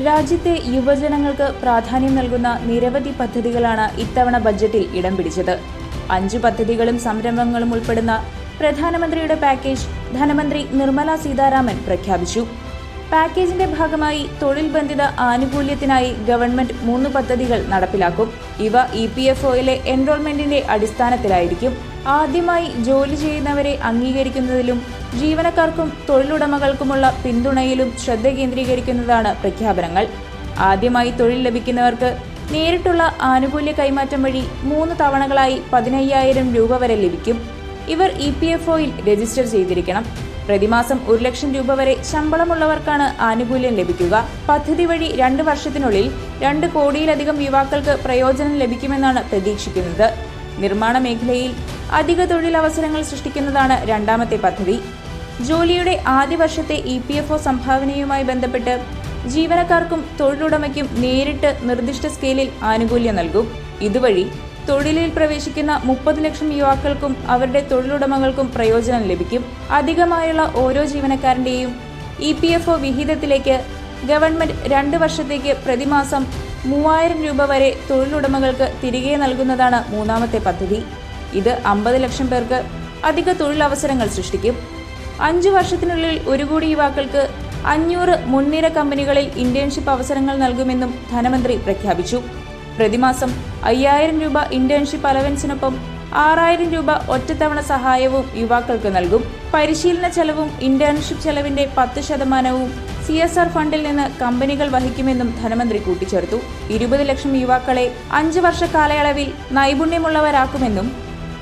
രാജ്യത്തെ യുവജനങ്ങൾക്ക് പ്രാധാന്യം നൽകുന്ന നിരവധി പദ്ധതികളാണ് ഇത്തവണ ബജറ്റിൽ ഇടം പിടിച്ചത്. അഞ്ചു പദ്ധതികളും സംരംഭങ്ങളും ഉൾപ്പെടുന്ന പ്രധാനമന്ത്രിയുടെ പാക്കേജ് ധനമന്ത്രി നിർമ്മല സീതാരാമൻ പ്രഖ്യാപിച്ചു. പാക്കേജിന്റെ ഭാഗമായി തൊഴിൽ ബന്ധിത ആനുകൂല്യത്തിനായി ഗവൺമെന്റ് മൂന്ന് പദ്ധതികൾ നടപ്പിലാക്കും. ഇവ ഇ പി എഫ് ഒയിലെ എൻറോൾമെന്റിന്റെ അടിസ്ഥാനത്തിലായിരിക്കും. ആദ്യമായി ജോലി ചെയ്യുന്നവരെ അംഗീകരിക്കുന്നതിലും ജീവനക്കാർക്കും തൊഴിലുടമകൾക്കുമുള്ള പിന്തുണയിലും ശ്രദ്ധ കേന്ദ്രീകരിക്കുന്നതാണ് പ്രഖ്യാപനങ്ങൾ. ആദ്യമായി തൊഴിൽ ലഭിക്കുന്നവർക്ക് നേരിട്ടുള്ള ആനുകൂല്യ കൈമാറ്റം വഴി മൂന്ന് തവണകളായി പതിനയ്യായിരം രൂപ വരെ ലഭിക്കും. ഇവർ ഇ പി എഫ് ഒയിൽ രജിസ്റ്റർ ചെയ്തിരിക്കണം. പ്രതിമാസം ഒരു ലക്ഷം രൂപ വരെ ശമ്പളമുള്ളവർക്കാണ് ആനുകൂല്യം ലഭിക്കുക. പദ്ധതി വഴി രണ്ട് വർഷത്തിനുള്ളിൽ രണ്ട് കോടിയിലധികം യുവാക്കൾക്ക് പ്രയോജനം ലഭിക്കുമെന്നാണ് പ്രതീക്ഷിക്കുന്നത്. നിർമ്മാണ മേഖലയിൽ അധിക തൊഴിലവസരങ്ങൾ സൃഷ്ടിക്കുന്നതാണ് രണ്ടാമത്തെ പദ്ധതി. ജോലിയുടെ ആദ്യ വർഷത്തെ ഇ പി എഫ് ഒ സംഭാവനയുമായി ബന്ധപ്പെട്ട് ജീവനക്കാർക്കും തൊഴിലുടമയ്ക്കും നേരിട്ട് നിർദ്ദിഷ്ട സ്കെയിലിൽ ആനുകൂല്യം നൽകും. ഇതുവഴി തൊഴിലിൽ പ്രവേശിക്കുന്ന മുപ്പത് ലക്ഷം യുവാക്കൾക്കും അവരുടെ തൊഴിലുടമകൾക്കും പ്രയോജനം ലഭിക്കും. അധികമായുള്ള ഓരോ ജീവനക്കാരന്റെയും ഇ പി എഫ് ഒ വിഹിതത്തിലേക്ക് ഗവൺമെന്റ് രണ്ട് വർഷത്തേക്ക് പ്രതിമാസം മൂവായിരം രൂപ വരെ തൊഴിലുടമകൾക്ക് തിരികെ നൽകുന്നതാണ് മൂന്നാമത്തെ പദ്ധതി. ഇത് അമ്പത് ലക്ഷം പേർക്ക് അധിക തൊഴിലവസരങ്ങൾ സൃഷ്ടിക്കും. അഞ്ചു വർഷത്തിനുള്ളിൽ ഒരു കോടി യുവാക്കൾക്ക് അഞ്ഞൂറ് മുൻനിര കമ്പനികളിൽ ഇന്റേൺഷിപ്പ് അവസരങ്ങൾ നൽകുമെന്നും ധനമന്ത്രി പ്രഖ്യാപിച്ചു. പ്രതിമാസം അയ്യായിരം രൂപ ഇന്റേൺഷിപ്പ് അലവൻസിനൊപ്പം ആറായിരം രൂപ ഒറ്റത്തവണ സഹായവും യുവാക്കൾക്ക് നൽകും. പരിശീലന ചെലവും ഇന്റേൺഷിപ്പ് ചെലവിന്റെ പത്ത് ശതമാനവും സി എസ് ആർ ഫണ്ടിൽ നിന്ന് കമ്പനികൾ വഹിക്കുമെന്നും ധനമന്ത്രി കൂട്ടിച്ചേർത്തു. ഇരുപത് ലക്ഷം യുവാക്കളെ അഞ്ച് വർഷ കാലയളവിൽ നൈപുണ്യമുള്ളവരാക്കുമെന്നും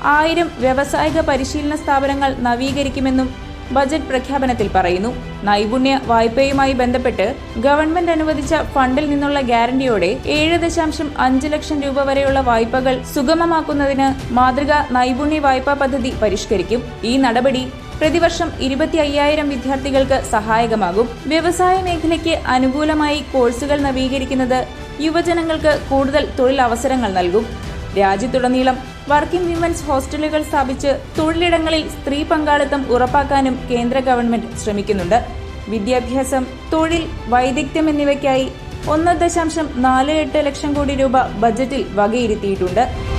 ആയിരം വ്യാവസായിക പരിശീലന സ്ഥാപനങ്ങൾ നവീകരിക്കുമെന്നും ബജറ്റ് പ്രഖ്യാപനത്തിൽ പറയുന്നു. നൈപുണ്യ വായ്പയുമായി ബന്ധപ്പെട്ട് ഗവൺമെന്റ് അനുവദിച്ച ഫണ്ടിൽ നിന്നുള്ള ഗ്യാരണ്ടിയോടെ ഏഴ് ദശാംശം അഞ്ച് ലക്ഷം രൂപ വരെയുള്ള വായ്പകൾ സുഗമമാക്കുന്നതിന് മാതൃക നൈപുണ്യ വായ്പാ പദ്ധതി പരിഷ്കരിക്കും. ഈ നടപടി പ്രതിവർഷം ഇരുപത്തി അയ്യായിരം വിദ്യാർത്ഥികൾക്ക് സഹായകമാകും. വ്യവസായ മേഖലയ്ക്ക് അനുകൂലമായി കോഴ്സുകൾ നവീകരിക്കുന്നത് യുവജനങ്ങൾക്ക് കൂടുതൽ തൊഴിലവസരങ്ങൾ നൽകും. രാജ്യത്തുടനീളം വർക്കിംഗ് വിമൻസ് ഹോസ്റ്റലുകൾ സ്ഥാപിച്ച് തൊഴിലിടങ്ങളിൽ സ്ത്രീ പങ്കാളിത്തം ഉറപ്പാക്കാനും കേന്ദ്ര ഗവൺമെന്റ് ശ്രമിക്കുന്നുണ്ട്. വിദ്യാഭ്യാസം തൊഴിൽ വൈദഗ്ധ്യം എന്നിവയ്ക്കായി ഒന്ന് ദശാംശം നാല് എട്ട് ലക്ഷം കോടി രൂപ ബജറ്റിൽ വകയിരുത്തിയിട്ടുണ്ട്.